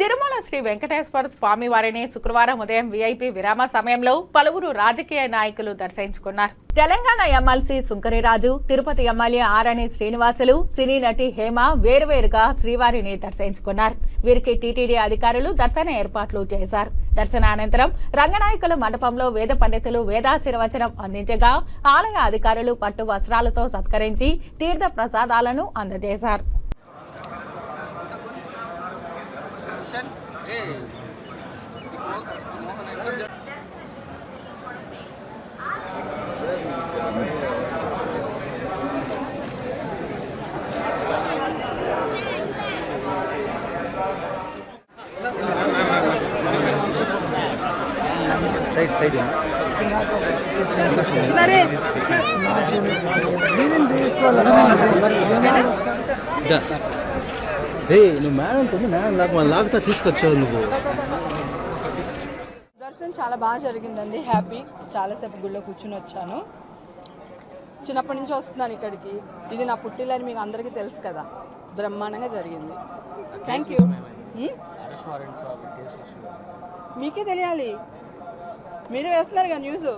తిరుమల శ్రీ వెంకటేశ్వర స్వామి వారిని శుక్రవారం ఉదయం వీఐపీ విరామ సమయంలో పలువురు రాజకీయ నాయకులు దర్శించుకున్నారు. తెలంగాణ ఎమ్మెల్సీ సుంకరిరాజు తిరుపతి ఎమ్మెల్యే ఆరణి శ్రీనివాసులు సినీ నటి హేమ వేరువేరుగా శ్రీవారిని దర్శించుకున్నారు. వీరికి టీటీడీ అధికారులు దర్శన ఏర్పాట్లు చేశారు. దర్శనానంతరం రంగనాయకుల మండపంలో వేద పండితులు వేదాశీర్వచనం అందించగా ఆలయ అధికారులు పట్టు వస్త్రాలతో సత్కరించి తీర్థ ప్రసాదాలను అందజేశారు. మిషన్ ఏ మోహన్ ఎక్కడ జ- సైడ్ ఏ నువ్వు మేడం ఉంటుంది మేడం నాకు మన లాగుతా తీసుకొచ్చావు నువ్వు. దర్శనం చాలా బాగా జరిగిందండి. హ్యాపీ చాలాసేపు గుళ్ళో కూర్చుని వచ్చాను. చిన్నప్పటి నుంచి వస్తున్నాను ఇక్కడికి. ఇది నా పుట్టిల్లని మీకు అందరికీ తెలుసు కదా. బ్రహ్మాండంగా జరిగింది. Thank you hmm? మీకే తెలియాలి. మీరే వేస్తున్నారు కదా న్యూస్.